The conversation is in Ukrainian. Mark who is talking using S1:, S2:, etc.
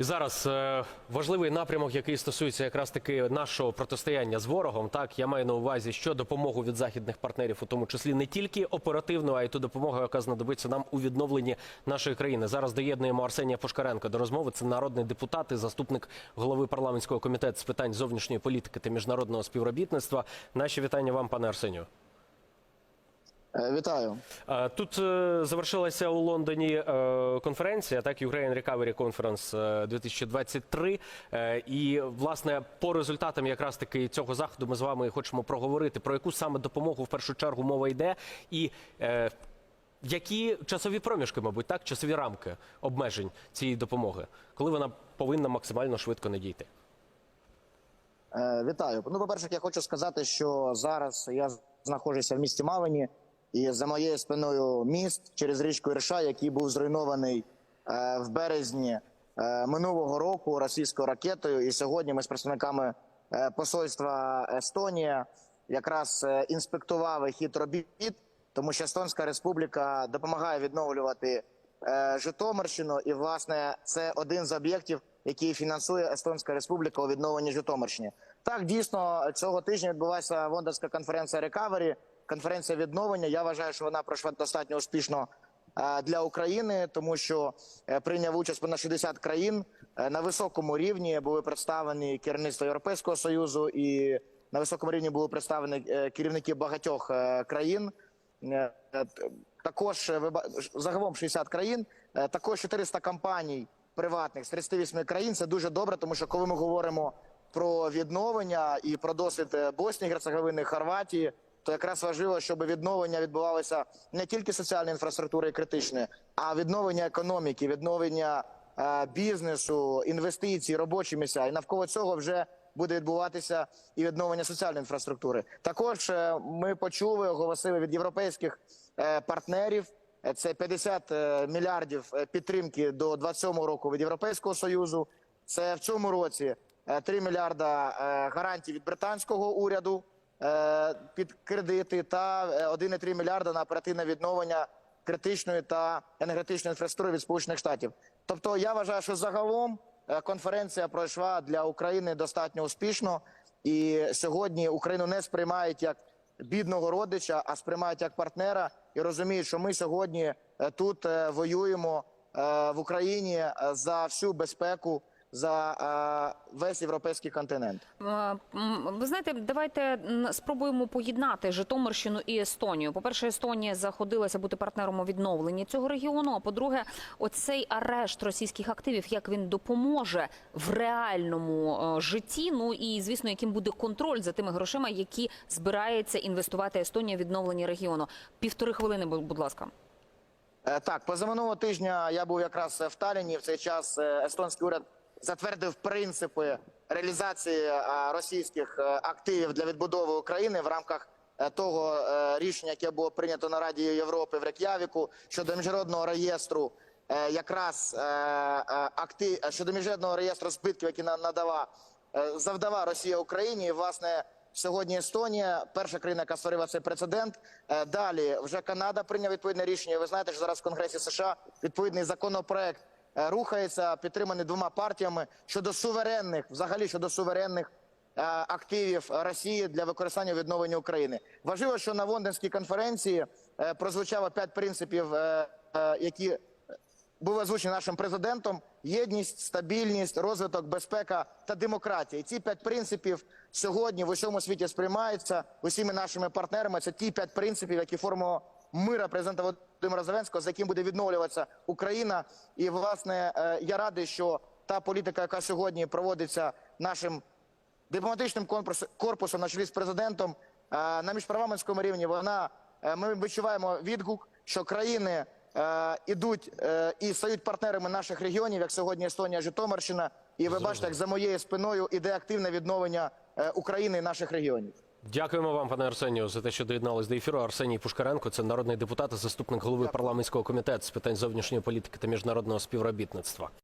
S1: І зараз е, важливий напрямок, який стосується якраз таки нашого протистояння з ворогом. Так я маю на увазі, що допомогу від західних партнерів, у тому числі не тільки оперативну, а й ту допомогу, яка знадобиться нам у відновленні нашої країни. Зараз доєднуємо Арсенія Пушкаренка до розмови. Це народний депутат і заступник голови парламентського комітету з питань зовнішньої політики та міжнародного співробітництва. Наші вітання вам, пане Арсенію.
S2: Е, Вітаю.
S1: Е, Тут е, завершилася у Лондоні конференція, так Ukraine Recovery Conference е, 2023. Е, І власне по результатам якраз таки цього заходу ми з вами хочемо проговорити про яку саме допомогу в першу чергу мова йде, і які часові проміжки, мабуть, так часові рамки обмежень цієї допомоги, коли вона повинна максимально швидко надійти.
S2: Вітаю. Ну, по-перше, я хочу сказати, що зараз я знаходжуся в місті Малині, і за моєю спиною міст через річку Ірша, який був зруйнований е, в березні е, минулого року російською ракетою. І сьогодні ми з представниками е, посольства Естонія якраз інспектували хід робіт, тому що Естонська Республіка допомагає відновлювати Житомирщину, і власне це один з об'єктів, який фінансує Естонська Республіка у відновленні Житомирщини. Так дійсно цього тижня відбулася лондонська конференція Рекавері, конференція відновлення. Я вважаю, що вона пройшла достатньо успішно е, для України, тому що е, прийняв участь понад 60 країн Е, на високому рівні. Були представлені керівництво Європейського союзу і на високому рівні були представлені керівники багатьох країн. Також загалом 60 країн, також 400 компаній приватних з 38 країн. Це дуже добре, тому що коли ми говоримо про відновлення і про досвід е, Боснії, Герцеговини, Хорватії, то якраз важливо, щоб відновлення відбувалося не тільки соціальної інфраструктури критичної, а відновлення економіки, відновлення е, бізнесу, інвестицій, робочі місця. І навколо цього вже буде відбуватися і відновлення соціальної інфраструктури. Також е, ми почули, оголосили від європейських партнерів. Це 50 е, мільярдів підтримки до 27 року від Європейського союзу. Це в цьому році 3 мільярда е, гарантій від британського уряду е, під кредити та е, 1,3 мільярда на оперативне відновлення критичної та енергетичної інфраструктури від Сполучених Штатів. Тобто, я вважаю, що загалом е, конференція пройшла для України достатньо успішно, і сьогодні Україну не сприймають як бідного родича, а сприймають як партнера і розуміють, що ми сьогодні е, тут е, воюємо е, в Україні е, за всю безпеку, за е, весь європейський континент.
S3: Е, Ви знаєте, давайте спробуємо поєднати Житомирщину і Естонію. По-перше, Естонія заходилася бути партнером у відновленні цього регіону. А по-друге, оцей арешт російських активів, як він допоможе в реальному е, житті. Ну і звісно, яким буде контроль за тими грошима, які збирається інвестувати Естонія в відновлення регіону. Півтори хвилини, бу- будь ласка.
S2: Так, позаминулого тижня я був якраз в Талліні. В цей час естонський уряд затвердив принципи реалізації е, російських е, активів для відбудови України в рамках е, того рішення, яке було прийнято на Раді Європи в Рек'явіку щодо міжнародного реєстру. Якраз актив щодо міжнародного реєстру збитків, які на- надала завдала Росія Україні. І, власне, сьогодні Естонія, перша країна, яка створила цей прецедент. Далі вже Канада прийняла відповідне рішення. Ви знаєте, що зараз в Конгресі США відповідний законопроект рухається, підтриманий двома партіями щодо суверенних, взагалі щодо суверенних е, активів Росії для використання відновлення України. Важливо, що на лондонській конференції е, прозвучало п'ять принципів, е, е, які були озвучені нашим президентом: єдність, стабільність, розвиток, безпека та демократія. І ці п'ять принципів сьогодні в усьому світі сприймаються усіми нашими партнерами. Це ті п'ять принципів, які формула мира президента Володимира Зеленського, за яким буде відновлюватися Україна. І власне е, я радий, що та політика, яка сьогодні проводиться нашим дипломатичним корпусом на чолі з президентом е, на міжпарламентському рівні. Вона е, ми відчуваємо відгук, що країни ідуть і стають партнерами наших регіонів, як сьогодні Естонія, Житомирщина. І ви бачите, як за моєю спиною іде активне відновлення України і наших регіонів.
S1: Дякуємо вам, пане Арсенію, за те, що доєднались до ефіру. Арсеній Пушкаренко, це народний депутат, заступник голови парламентського комітету з питань зовнішньої політики та міжнародного співробітництва.